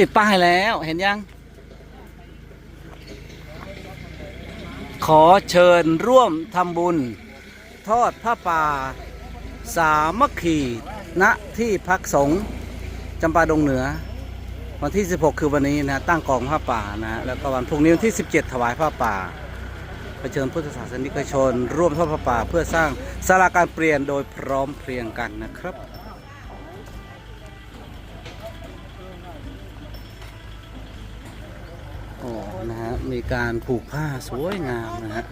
ติดป้ายแล้วเห็นยัง ขอเชิญร่วมทำบุญ ทอดผ้าป่า สามัคคีณที่พักสงฆ์จำปาดงเหนือ วันที่ 16 คือวันนี้นะตั้งกองผ้าป่านะแล้วก็วันพรุ่งนี้วันที่ 17 ถวายผ้าป่าขอเชิญพุทธศาสนิกชน ร่วมทอดผ้าป่า เพื่อสร้างสาราการเปลี่ยนโดยพร้อมเพรียงกันนะครับ มีการผูกผ้าสวยงามนะฮะ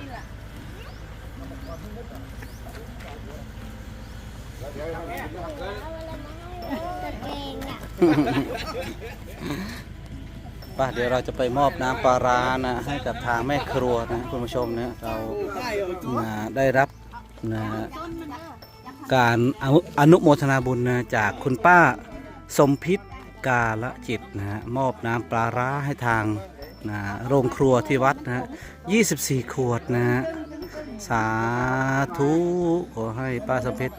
ป่ะเดี๋ยวเราจะไปมอบน้ำปลาร้านะให้กับทางแม่ครัวนะคุณผู้ชมนะเรานะได้รับนะการอนุอนุโมทนาบุญนะจากคุณป้าสมพิษกาละจิตนะฮะมอบน้ำปลาร้าให้ทาง นะโรงครัวที่วัดนะฮะ24ขวดนะฮะสาธุขอให้ป้าสมเพิษ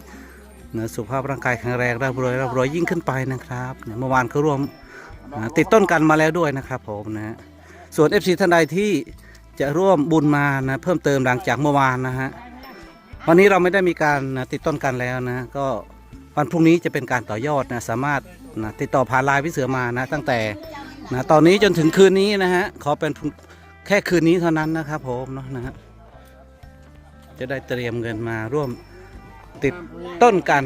นะสุขภาพร่างกายแข็งแรงร่ำรวยร่ำรวยยิ่งขึ้นไปนะครับเมื่อวานเขาร่วมนะติดต้นกันมาแล้วด้วยนะครับผมนะฮะส่วน FC ท่านใดที่จะร่วมบุญมานะเพิ่มเติมหลังจากเมื่อวานนะฮะวันนี้เราไม่ได้มีการนะติดต้นกันแล้วนะก็วันพรุ่งนี้จะเป็นการต่อยอดนะสามารถนะติดต่อผ่านไลน์พิเสือมานะตั้งแต่ นะตอนนี้จนถึงคืนนี้นะฮะขอเป็นแค่คืนนี้เท่านั้นนะครับผมเนาะนะฮะจะได้เตรียมเงินมาร่วมติดต้นกัน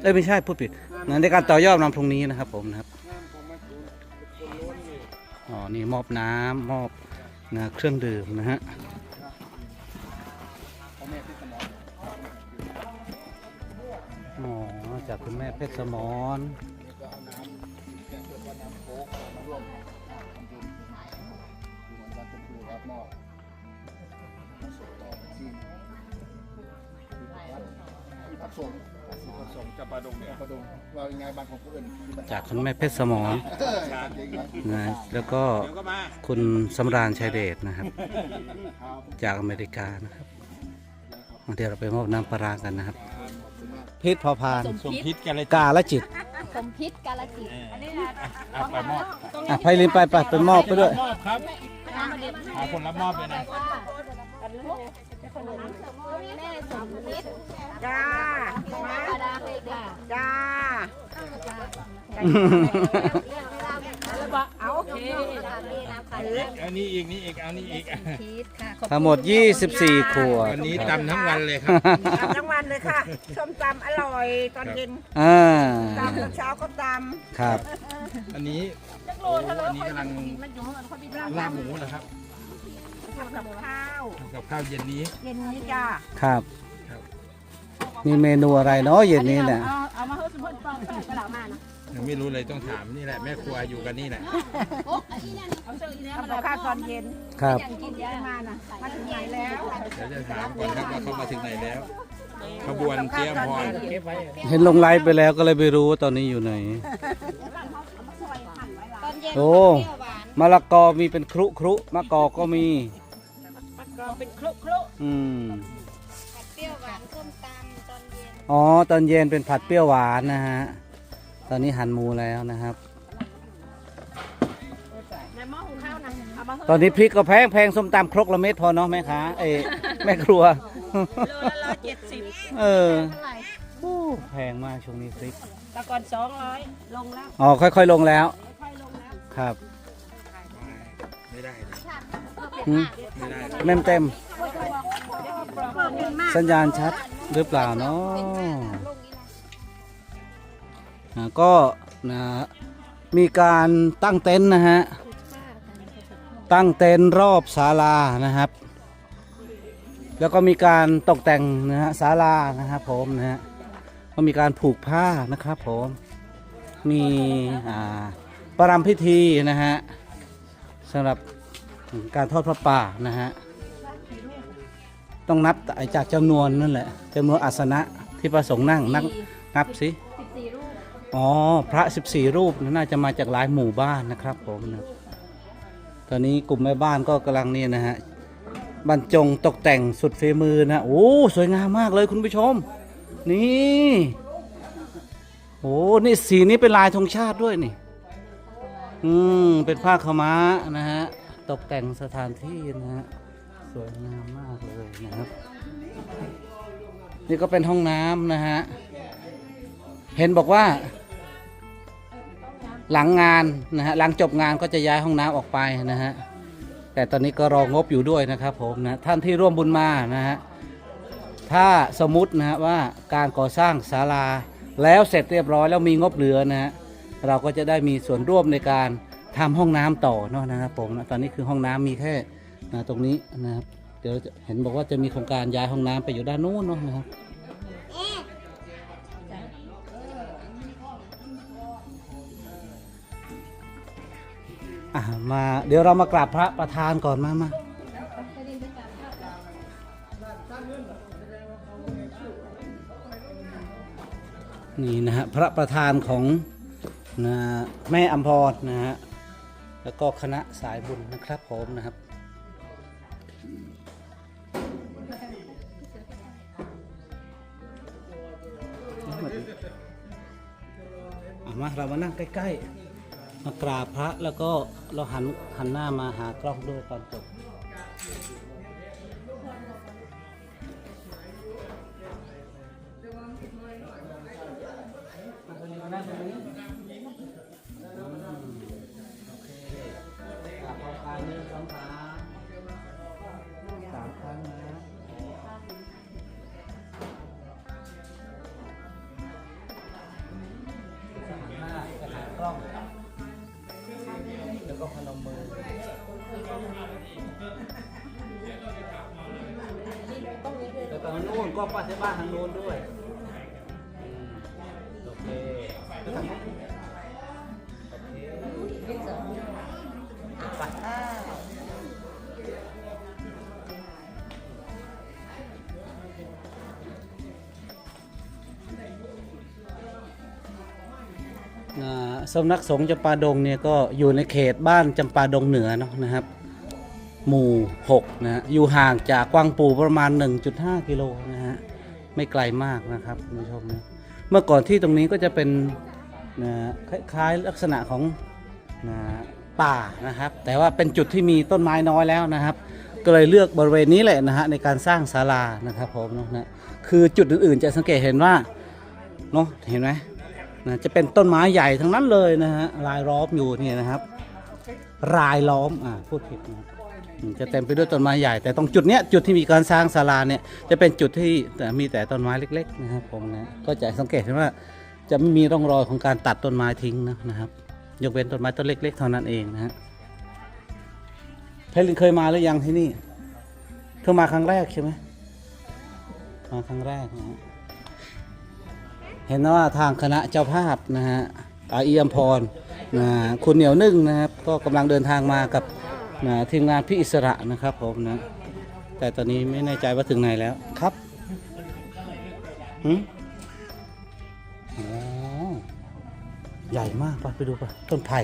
เอ้ยไม่ใช่พูดผิดนะในการต่อยอดวันพรุ่งนี้นะครับ ผมนะครับอ๋อนี่มอบน้ำมอบนะเครื่องดื่มนะฮะอ๋อจากคุณแม่เพชรสมร จากคุณแม่เพชรสมรนะแล้วก็คุณสำราญชัยเดชนะครับ จากอเมริกานะครับเดี๋ยวเราไปมอบน้ำปลาร้ากันนะครับเพชรพอพานสมพิษกันเลยกาละจิตสมพิษกาลจิตอันนี้นะเอาไปมอบอะไพลินไปไปไปมอบไปด้วยมอบครับหาคนรับมอบเลยนะ แม่สมพิษจ้าปาดาเลยค่ะจ้าเอาโอเคน้ำค่ะอันนี้อีกนี่อีกเอานี่อีกพิษค่ะทั้งหมด 24 ขวดวันนี้ตำทั้งวันเลยครับทำทั้งวันเลยค่ะส้มตำอร่อยตอนเย็นอ่าตำตอนเช้าก็ตครับ อันนี้โอ้อันนี้กำลังลาบหมูนะครับำ ทำกับข้าวทำกับข้าวเย็นนี้ เย็นนี้จ้าครับมีเมนูอะไรเนาะเย็นนี้เนี่ย เอามาเฮ้ยสมมติฟังกระดาษมานะยังไม่รู้เลยต้องถามนี่แหละแม่ครัวอยู่กันนี่แหละทำกับข้าวตอนเย็นครับ กินยามานะมาถึงไหนแล้วเดี๋ยวจะถามก่อนครับว่าเขามาถึงไหนแล้ว ขบวนเตรียมพรเห็นลงไลฟ์ไปแล้วก็เลยไม่รู้ว่าตอนนี้อยู่ไหนตอนเย็นโอ้มะละกอมีเป็นครุครุมะกอกก็มี ก็เป็นคลุกคลุอืมเปรี้ยวหวานส้มตำตอนเย็นอ๋อตอนเย็นเป็นผัดเปรี้ยวหวานนะฮะตอนนี้หั่นหมูแล้วนะครับ ในหม้อหุงข้าวนะเอามาเฮ้ยตอนนี้พริกก็แพงแพงส้มตำครกละเม็ดพอเนาะแม่ค้าเอ้ยแม่ครัว โลละร้อยเจ็ดสิบเออเท่าไหร่โอ้แพงมากช่วงนี้พริก แต่ก่อนสองร้อยลงแล้วอ๋อค่อยๆลงแล้วครับไม่ได้เลย หืมไม่ได้เลยเต็มเต็ม สัญญาณชัดหรือเปล่าเนาะอ่าก็นะมีการตั้งเต็นท์นะฮะ ตั้งเต็นท์รอบศาลานะครับ แล้วก็มีการตกแต่งนะฮะศาลานะครับผมนะฮะ ก็มีการผูกผ้านะครับผม มีอ่าประรำพิธีนะฮะสำหรับ การทอดพระป่านะฮะต้องนับจากจำนวนนั่นแหละจำนวนอาสนะที่พระสงฆ์นั่งนับนับสิสิบสี่รูปอ๋อพระ14รูปน่าจะมาจากหลายหมู่บ้านนะครับผมนะตอนนี้กลุ่มแม่บ้านก็กำลังนี่นะฮะบรรจงตกแต่งสุดฝีมือนะโอ้สวยงามมากเลยคุณผู้ชม นี่โอ้นี่สีนี้เป็นลายธงชาติด้วยนี่ อืมเป็นผ้าขาวม้านะฮะ ตกแต่งสถานที่นะฮะสวยงามมากเลยนะครับ นี่ก็เป็นห้องน้ำนะฮะ เห็นบอกว่า หลังงานนะฮะหลังจบงานก็จะย้ายห้องน้ำออกไปนะฮะแต่ตอนนี้ก็รองบอยู่ด้วยนะครับผมนะท่านที่ร่วมบุญมานะฮะถ้าสมมตินะฮะว่าการก่อสร้างศาลาแล้วเสร็จเรียบร้อยแล้วมีงบเหลือนะฮะเราก็จะได้มีส่วนร่วมในการ ทำห้องน้ำต่อเนาะนะครับผมนะตอนนี้คือห้องน้ำมีแค่นะตรงนี้นะครับ เดี๋ยวเห็นบอกว่าจะมีโครงการย้ายห้องน้ำไปอยู่ด้านนู้นเนาะนะครับอะมาเดี๋ยวเรามากราบพระประธานก่อนมามานี่นะฮะพระประธานของนะแม่อัมพรนะฮะ แล้วก็คณะสายบุญนะครับผมนะครับ เอามาเรามานั่งใกล้ๆ มากราบพระแล้วก็เราหันหันหน้ามาหากล้องด้วยตอนจบ ก็ป้าเจ้าบ้านทางโน้นด้วยโอเคแล้วทางนู้นโอเคไปอ่าสำนักสงฆ์จำปาดงเนี่ยก็อยู่ในเขตบ้านจำปาดงเหนือเนาะนะครับ หมู่ 6 นะฮะอยู่ห่างจากกวางปูประมาณ 1.5 กิโลนะ ไม่ไกลมากนะครับคุณผู้ชมนะเมื่อก่อนที่ตรงนี้ก็จะเป็นนะคล้ายๆลักษณะของนะป่านะครับ แต่ว่าเป็นจุดที่มีต้นไม้น้อยแล้วนะครับ ก็เลยเลือกบริเวณนี้แหละนะฮะในการสร้างศาลานะครับผมเนาะนะคือจุดอื่นๆ จะสังเกตเห็นว่าเนาะเห็นไหมนะจะเป็นต้นไม้ใหญ่ทั้งนั้นเลยนะฮะรายล้อมอยู่เนี่ยนะครับ รายล้อมอ่าพูดผิดนะ จะเต็มไปด้วยต้นไม้ใหญ่ แต่ตรงจุดเนี้ยจุดที่มีการสร้างศาลาเนี่ยจะเป็นจุดที่แต่มีแต่ต้นไม้เล็ก ๆ นะครับผมนะก็จะสังเกตเห็นว่าจะไม่มีร่องรอยของการตัดต้นไม้ทิ้งนะนะครับยกเว้นต้นไม้ต้นเล็ก ๆ เท่านั้นเองนะฮะเพลินเคยมาหรือยังที่นี่เธอมาครั้งแรกใช่ไหมมาครั้งแรกนะฮะเห็นว่าทางคณะเจ้าภาพนะฮะอาเอียมพรนะคุณเหนียวนึ่งนะครับก็กำลังเดินทางมากับ นะทีมงานพี่อิสระนะครับผมนะ แต่ตอนนี้ไม่แน่ใจว่าถึงไหนแล้วครับหืมอ๋อใหญ่มากไปไปดูไปต้นไผ่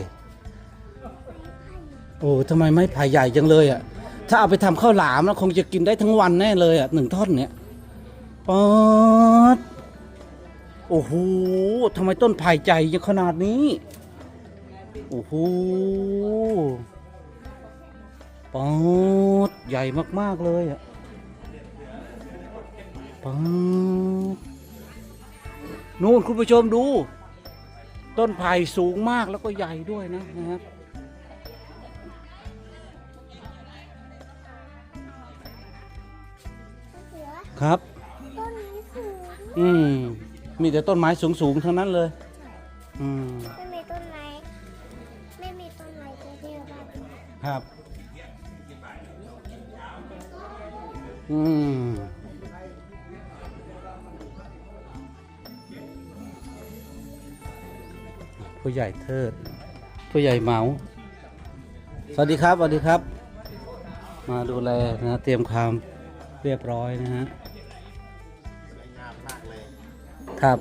โอ้ทำไมไม้ไผ่ใหญ่จังเลยอะ ถ้าเอาไปทำข้าวหลามแล้วคงจะกินได้ทั้งวันแน่เลยอะหนึ่งท่อนเนี่ยป๊อดโอ้โหทำไมต้นไผ่ใหญ่ยังขนาดนี้ โอ้โห ป๊อดใหญ่มาก ๆ เลยอะป๊อดนู่นคุณผู้ชมดู ต้นไผ่สูงมากแล้วก็ใหญ่ด้วยนะนะครับเสือครับ ต้นนี้สูงอืม มีแต่ต้นไม้สูงๆทั้งนั้นเลย อืม ไม่มีต้นไม้ ไม่มีต้นไม้เยอะๆบ้างครับ อืมผู้ใหญ่เทิด ผู้ใหญ่เหมา สวัสดีครับ สวัสดีครับ มาดูแลนะเตรียมความเรียบร้อยนะฮะครับ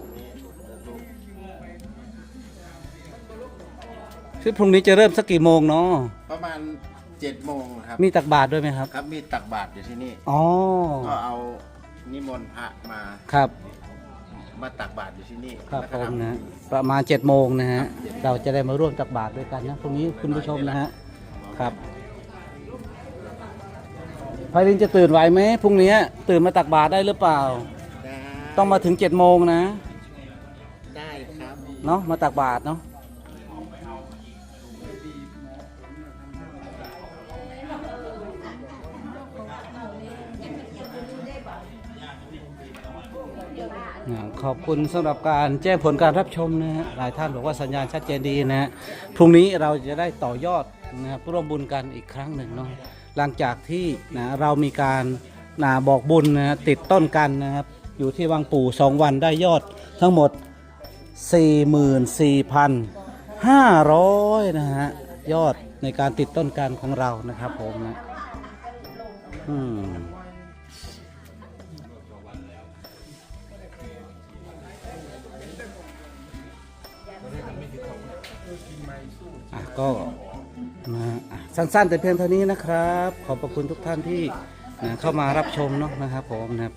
คือพรุ่งนี้จะเริ่มสักกี่โมงเนาะประมาณ เจ็ดโมงครับมีตักบาตรด้วยไหมครับ ครับมีตักบาตรอยู่ที่นี่ อ๋อ ก็เอานิมนต์พระมาครับมมาตักบาตรอยู่ที่นี่ครับแล้วผก็มทำนะ ประมาณ7จ็ดโมงนะฮะ เราจะได้มาร่วมตักบาตรด้วยกันนะพรุ่งนี้คุณผู้ชมนะฮะ ครับไพลินจะตื่นไหวไหมพรุ่งนี้ตื่นมาตักบาตรได้หรือเปล่า ได้ต้องมาถึง7จ็ดโมงนะ ได้ครับ เนาะมาตักบาตรเนาะ ขอบคุณสำหรับการแจ้งผลการรับชมนะฮะหลายท่านบอกว่าสัญญาณชัดเจนดีนะฮะพรุ่งนี้เราจะได้ต่อยอดนะครับร่วมบุญกันอีกครั้งหนึ่งเนาะหลังจากที่นะเรามีการนะบอกบุญนะติดต้นกันนะครับอยู่ที่วังปู่สองวันได้ยอดทั้งหมด 44,500 นะฮะยอดในการติดต้นการของเรานะครับผมนะอืม ก็มาสั้นๆ แต่เพียงเท่านี้นะครับ ขอบพระคุณทุกท่านที่นะเข้ามารับชมเนาะนะครับผมนะครับ